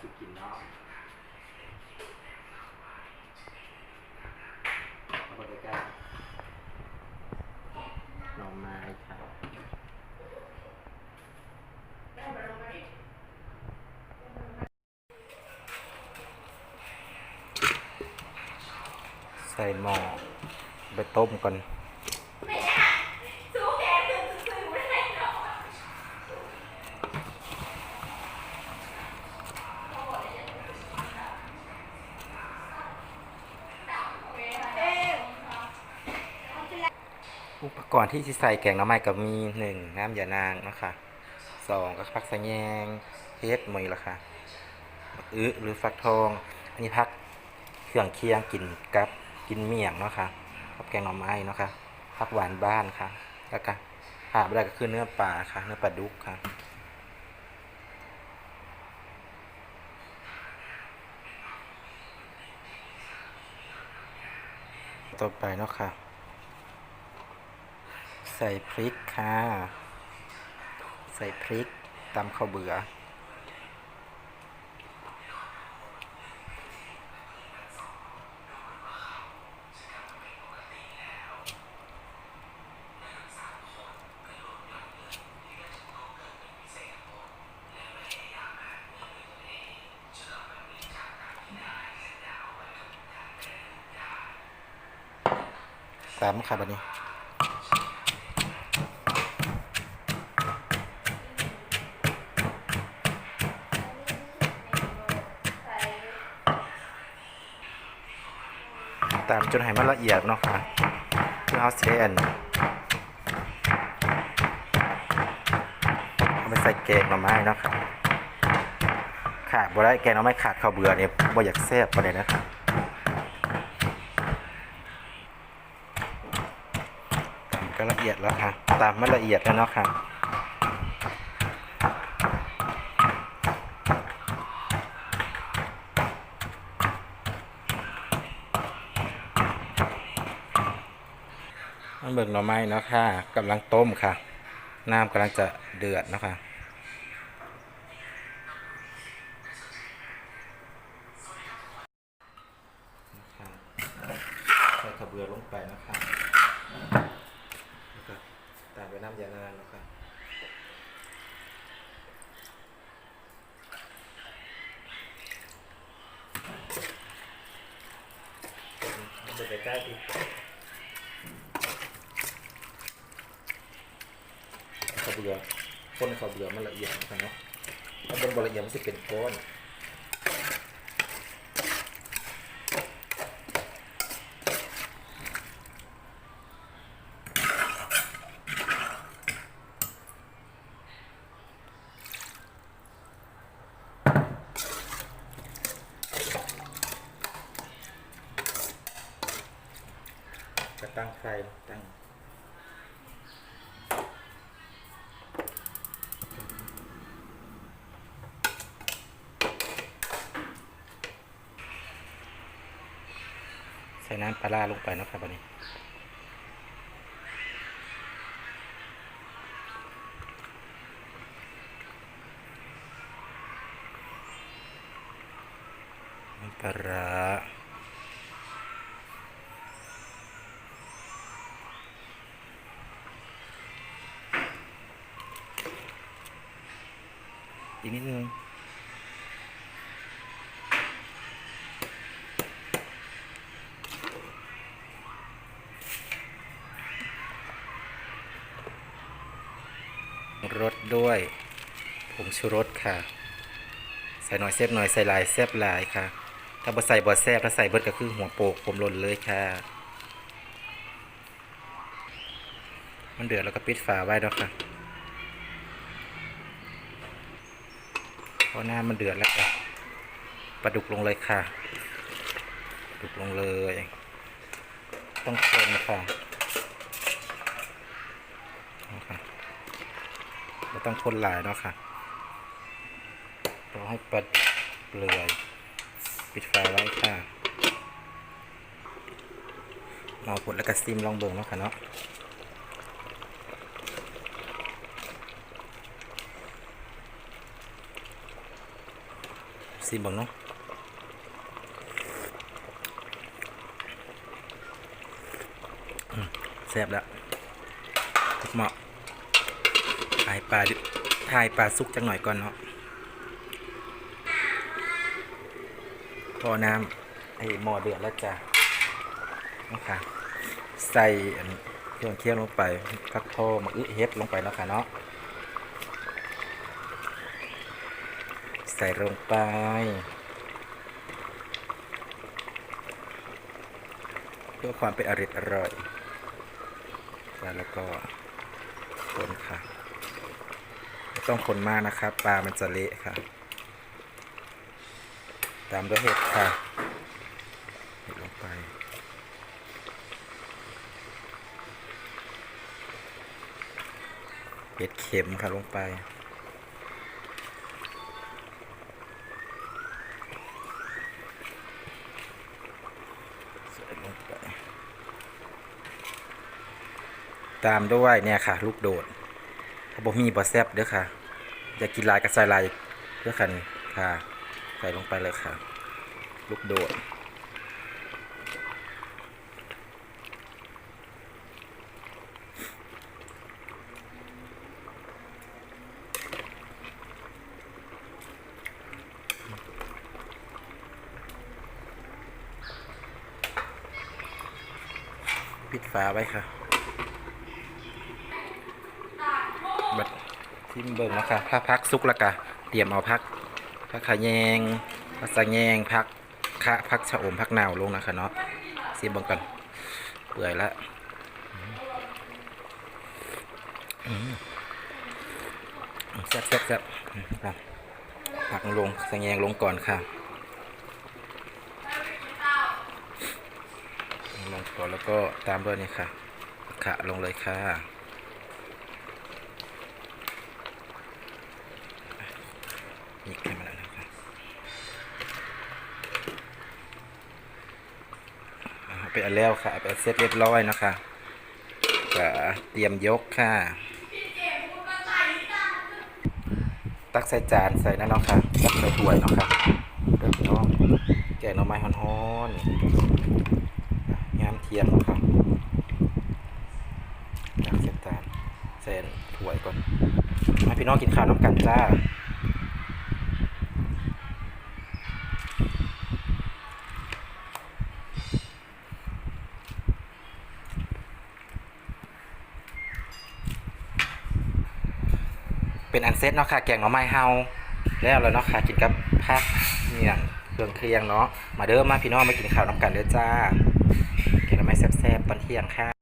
สุกินเนาะเอาไปใกล้ๆหน่อไม้ค่ะใส่หม้อไปต้มก่อน กรณ์ที่สิใส่แกงน้ำไม้ก็มีหนึ่งน้ำยานางนะคะสองก็ผักสะแยงเฮ็ดหมยละค่ะอึหรือฟักทอง อันนี้พักเครื่องเคียงกินกับกินเมี่ยงเนาะค่ะกับแกงหน่อไม้เนาะค่ะผักหวานบ้านค่ะ แล้วก็ขาดไม่ได้ก็คือเนื้อปลาค่ะ เนื้อปลาดุกค่ะต่อไปเนาะค่ะ ใส่พริกค่ะ ใส่พริกตำข้าวเบื่อตามค่ะบัดนี้ จนให้มันละเอียดเนาะค่ะเพื่อเอาเส้นเอาไปใส่แกงหน่อไม้เนาะค่ะขาดบ่ได้แกงหน่อไม้ขาดข้าวเบื่อเนี่ยบ่อยากแซ่บประเด็นนะครับก็ละเอียดแล้วค่ะ ตามมันละเอียดแล้วเนาะค่ะ มันเบิกหน่อไม้เนาะค่ะกำลังต้มค่ะ น้ำกำลังจะเดือดเนาะคะใส่กระเบือลงไปนะคะแล้วก็ตามไปน้ำยานางเนาะคะเอาไปใกล้ดิาวเบือข้นข้าวเบือมันละเอียดนะครับเนาะถ้าบนบละเอียดมันจะเป็นก้อนก็ตั้งไฟตั้ง น้ำปลาร้าลงไปนะครับวันนี้ปลาร้าอีกนิดนึง ด้วยผงชูรสค่ะ ใส่หน่อยแซ่บหน่อยใส่หลายแซ่บหลายค่ะ ถ้าบ่ใส่บ่แซ่บถ้าใส่เบิดก็คือหัวโปกผมหล่นเลยค่ะ มันเดือดแล้วก็ปิดฝาไว้แล้วค่ะพอหน้ามันเดือดแล้วก็ปลาดุกลงเลยค่ะปลาดุกลงเลย ต้องคนค่ะเอาค่ะ ไม่ ต้องคนหลายเนาะค่ะเรอให้ปัดเปลือยปิดไฟไว้ค่ะรอผลแล้วก็ซิมลองเบิ่งเนาะค่ะเนาะซิมเบังเนาะแซ่บแล้วเหมาะายปลาถ่ายปลาสุกจังหน่อยก่อนเนาะพอน้ำไอหม้อเดือดแล้วจ้ะนะคะใส่เครื่องเคี่ยวลงไปฟักทอมะอึเฮ็ดลงไปแล้วค่ะเนาะใส่ลงไปเพื่อความเป็นอริดอร่อยแล้วก็คนค่ะ ไม่ต้องคนมากนะครับ ปลามันจะเละค่ะ ตามด้วยเห็ดค่ะเห็ดลงไป เห็ดเข็มค่ะลงไปใส่ลงไปตามด้วยเนี่ยค่ะ ลูกโดด เขาบอกมีบอแซบเด้อค่ะ อยากกินลายกับใส่ลายเด้อค่ะนี่ค่ะ ใส่ลงไปเลยค่ะ ลูกโดดปิดฝาไว้ค่ะบัด ทิมเบิ่งนะคะถ้าพักซุกแล้วกะเตรียมเอาพักพักขะแยงพักสะแยงพักคะพักชะอมพักนาวลงนะคะเนาะซีเบิ่งกันเปื่อยแล้วอืมอืมแซ่บแซ่บแซ่บอืมครับผักลงสะแยงลงก่อนค่ะลงก่อนแล้วก็ตามด้วยนี่ค่ะขะลงเลยค่ะ นี่ขึ้นมาแล้วนะครับไปอันแล้วค่ะไปเสร็จเรียบร้อยนะคะก็เตรียมยกค่ะ ตักใส่จานใส่นั่นเนาะค่ะตักใส่ถ้วยเนาะค่ะเริ่มน้องแกะหน่อไม้ฮ้อนๆงามเทียมนะครับจากเสร็จานเส้นถ้วยก่อนมาพี่น้องกินข้าวน้ำกันจ้า เป็นอันเซ็ตเนาะค่ะแกงหน่อไม้เฮาแล้วแล้วเนาะค่ะกินกับผักเนี่ยเครื่องเคียงเนาะมาเด้อมาพี่น้องมากินข้าวน้ำกันเด้อจ้าแกงหน่อไม้แซ่บๆตอนเที่ยงค่ะ